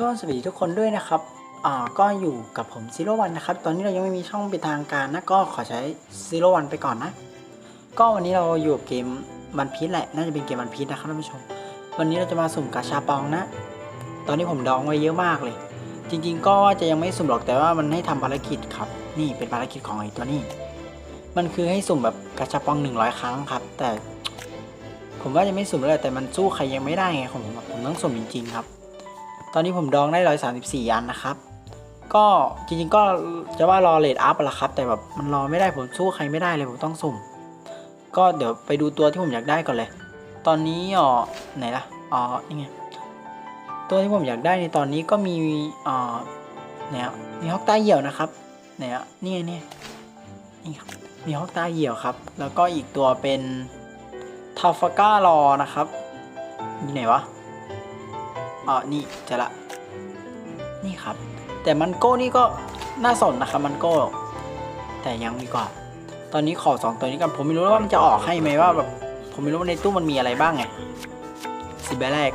ก็สวัสดีทุกคนด้วยนะครับอ่าก็อยู่กับผมซีโร่วันนะครับ ตอนนี้เรายังไม่มีช่องเป็นทางการนะ ก็ขอใช้ซีโร่วันไปก่อนนะ ก็วันนี้เราอยู่เกมวันพีชแหละ น่าจะเป็นเกมวันพีชนะครับท่านผู้ชม วันนี้เราจะมาสุ่มกาชาปองนะ ตอนนี้ผมดองไว้เยอะมากเลย จริง ๆ ก็ว่าจะยังไม่สุ่มหรอก แต่ว่ามันให้ทำภารกิจครับ นี่เป็นภารกิจของไอ้ตัวนี้ มันคือให้สุ่มแบบกาชาปอง 100 ครั้งครับ แต่ ผมว่าจะไม่สุ่มเลยแต่มันสู้ใครยังไม่ได้ไงของผมผมต้องสุ่มจริง ๆ ครับ ตอนนี้ผมดองได้ร้อยสามสิบสี่อันนะครับ ก็จริงๆก็จะว่ารอเลดอัพละครับ แต่แบบมันรอไม่ได้ผมสู้ใครไม่ได้เลยผมต้องสุ่ม ก็เดี๋ยวไปดูตัวที่ผมอยากได้ก่อนเลย ตอนนี้อ๋อไหนล่ะอ๋อนี่ไงตัวที่ผมอยากได้ในตอนนี้ก็มีอ๋อเนี่ยมีฮอกตาเหี่ยวนะครับเนี่ยนี่ไงนี่นี่ครับมีฮอกตาเหี่ยวครับ แล้วก็อีกตัวเป็นทาฟาก้ารอนะครับอยู่ไหนวะ อ๋อ นี่เจะละ นี่ครับ แต่มันโก้นี่ก็น่าสนนะครับ มันโก้ แต่ยังดีกว่า ตอนนี้ขอสองตัวนี้กัน ผมไม่รู้ว่ามันจะออกให้ไหมว่าแบบ ผมไม่รู้ว่าในตู้มันมีอะไรบ้างไง สิบใบแรก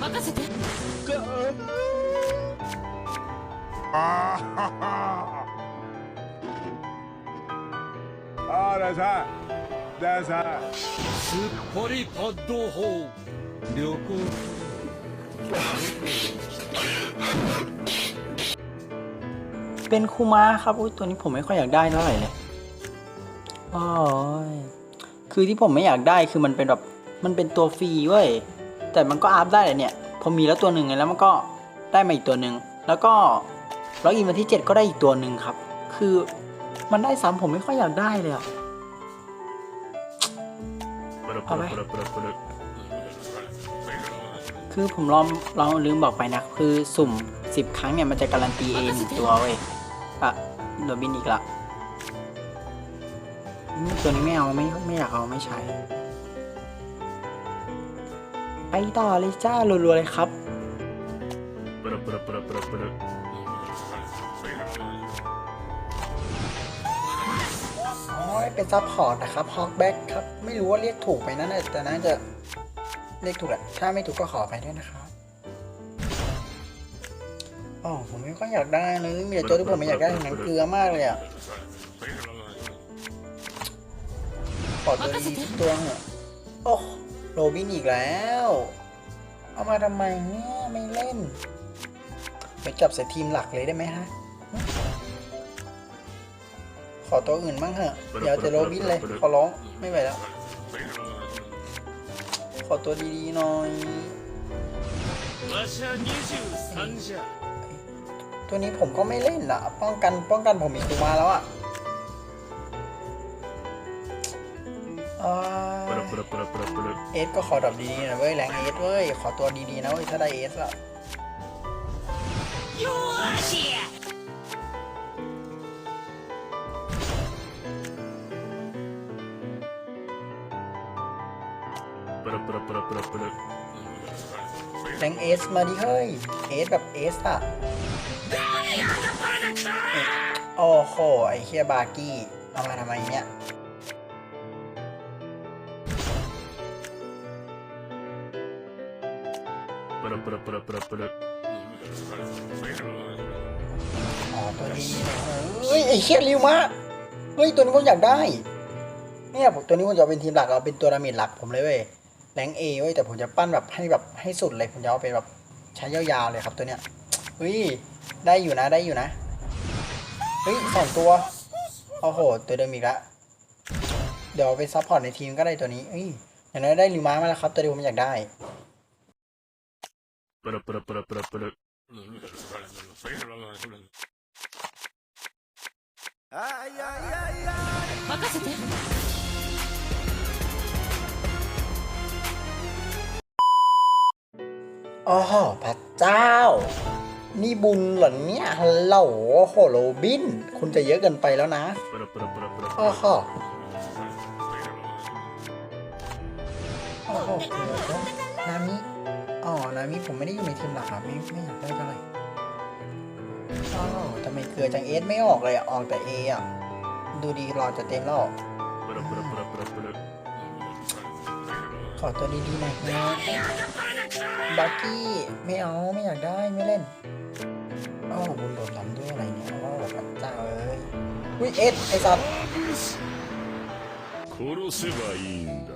任せて ああらさださすっぽりポッド法旅行 เป็นคูมาครับอุ้ยตัวนี้ผมไม่ค่อยอยากได้เท่าไหร่เลยโอ้ยคือที่ผมไม่อยากได้คือมันเป็นแบบมันเป็นตัวฟรีเว้ยแต่มันก็อัพได้แหละเนี่ยพอมีแล้วตัวหนึ่งไงแล้วมันก็ได้มาอีกตัวหนึ่งแล้วก็ล็อกอินวันที่ 7 ก็ได้อีกตัวหนึ่งครับ คือมันได้ซ้ำผมไม่ค่อยอยากได้เลยอะเอาไหม คือผมลองลองลืมบอกไปนะ คือสุ่ม 10 ครั้งเนี่ยมันจะการันตีเอหนึ่งตัวเว้ยอะโดบินอีกละตัวนี้ไม่เอาไม่ไม่อยากเอาไม่ใช้ ไปต่อเลยจ้ารัวๆเลยครับโอ้ยเป็นซับพอร์ตนะครับฮอกแบ็กครับ ไม่รู้ว่าเรียกถูกไปนั่นแต่น่าจะ เรียกถูกแหละถ้าไม่ถูกก็ขอไปด้วยนะครับอ๋อผมไม่ค่อยอยากได้เลยมีแต่ตัวที่ผมไม่อยากได้ทั้งนั้นเกลือมากเลยอะขอตัวดีทุกตัวเหอะโอ้โรบินอีกแล้ว เอามาทำไมเนี่ยไม่เล่น ไปจับใส่ทีมหลักเลยได้ไหมฮะ ขอตัวอื่นบ้างเถอะอย่าเอาแต่โรบินเลย ขอร้องไม่ไหวแล้ว ขอตัวดีๆหน่อยตัวนี้ผมก็ไม่เล่นละป้องกันป้องกันผมอีกตัวมาแล้วอะเอสก็ขอดรอปดีๆนะเว้ยแรงเอสเว้ยขอตัวดีๆนะเว้ยถ้าได้เอสละ แทงเอสมาดิเฮ้ย เอสกับเอสอะโอ้โห ไอ้เคียบากี้ เอามาทำไมเนี่ยตัวนี้เฮ้ย ไอเคียริวมาเฮ้ย ตัวนี้ผมอยากได้ เนี่ยผมตัวนี้ผมจะเป็นทีมหลัก เอาเป็นตัวรามิดหลักผมเลยเว้ย แรงเอไว้แต่ผมจะปั้นแบบให้แบบให้สุดเลยผมจะเอาไปแบบใช้ยาวๆเลยครับตัวเนี้ยอุ้ยได้อยู่นะได้อยู่นะเฮ้ยสองตัวโอ้โหตัวเดิมอีกละเดี๋ยวไปซัพพอร์ตในทีมก็ได้ตัวนี้เฮ้ยอย่างน้อยได้ลิมามาแล้วครับ ตัวเดียวผมอยากได้ อ๋อพระเจ้า นี่บุญเหรอเนี่ยฮัล่าลโหโลบิน คุณจะเยอะเกินไปแล้วนะอ๋อโอ้โหนามิ อ๋อ นามิผมไม่ได้อยู่ในทีมหลักครับไม่ไม่อยากได้เท่าไหร่อ๋อทำไมเกลือจังเอสไม่ออกเลยอะ ออกแต่เออะ ดูดีรอจะเต็มแล้วขอตัวดีๆหน่อยนะ บักกี้ไม่เอาไม่อยากได้ไม่เล่นอ้าวบุญโดดหลังด้วยอะไรเนี่ยอ้าวพระเจ้าเอ้ยอุ้ยเอ็ดไอ้สัตว์ 殺せばいいんだ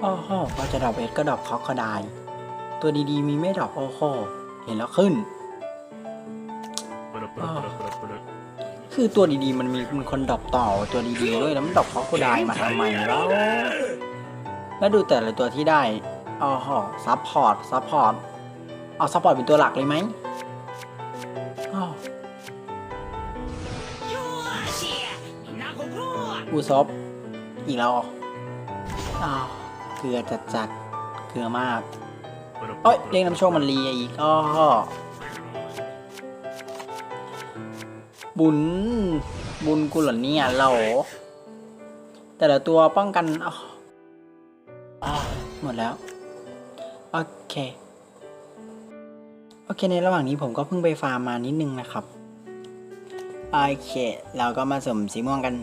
โอ้โหพอจะดรอปเอ็ดก็ดรอปคอกก็ได้ ตัวดีๆมีไม่ดรอปโอ้โหเห็นแล้วขึ้น คือตัวดีๆมันมีมันคนดับต่อตัวดีๆด้วยแล้วมันดับเพราะกูได้มาทำไมแล้ว แล้วดูแต่ละตัวที่ได้อ๋อฮะซัพพอร์ตซัพพอร์ตเอาซัพพอร์ตเป็นตัวหลักเลยไหมอูซอบอีกแล้วเหอเกลือจัดจัดๆเกลือมาก เอ้ยเรียกน้ำโชคมันรีอีกอ๋อ บุญ บุญกุหลาเนี่ยเราแต่ละตัวป้องกันอ๋อหมดแล้ว โอเค โอเคในระหว่างนี้ผมก็เพิ่งไปฟาร์มมานิดนึงนะครับ โอเค เราก็มาสมสีม่วงกัน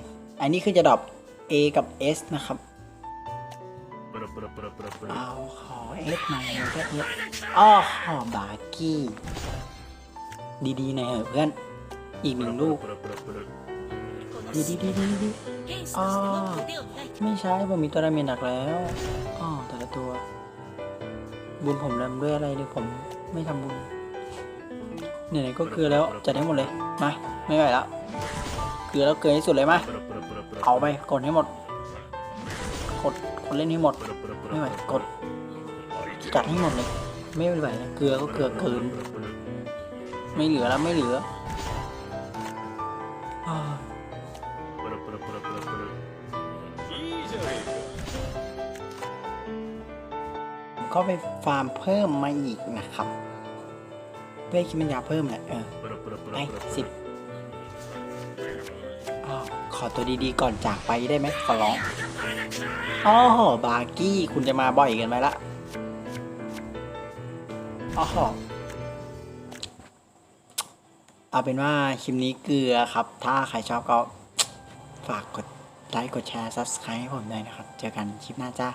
อันนี้คือจะดรอป A กับ S นะครับเอาขอเอสมาแล้วก็ S อ๋อขอบากี้ ดีๆนะเพื่อน อีกหนึ่งลูกดีดีดีดีดีอ๋อไม่ใช่ผมมีตัวดาเมจหนักแล้วอ๋อแต่ละตัว บุญผมทำด้วยอะไรหรือผมไม่ทำบุญไหนๆก็คือแล้วจัดให้หมดเลยมาไม่ไหวแล้วคือแล้วเกินที่สุดเลยมาเอาไปกดให้หมดกดกดเล่นให้หมดไม่ไหวกดจัดให้หมดเลย ไม่ไหวเกลือก็เกลือเกิน ไม่เหลือแล้วไม่เหลือ อ่า パラパラパラパラパラいいじゃねえか ผมก็ไปฟาร์มเพิ่มมาอีกนะครับเพื่อให้คิดมันยาเพิ่มแหละเออ パラパラパ ไป ラパラ สิบอ้าวขอตัวดีๆก่อนจากไปได้ไหมขอร้องอ๋อบาร์กี้คุณจะมาบ่อยเกันไปละอ๋อ เอาเป็นว่าคลิปนี้เกลือครับ ถ้าใครชอบก็ฝากกดไลค์กดแชร์ subscribe ให้ผมด้วยนะครับ เจอกันคลิปหน้าจ้า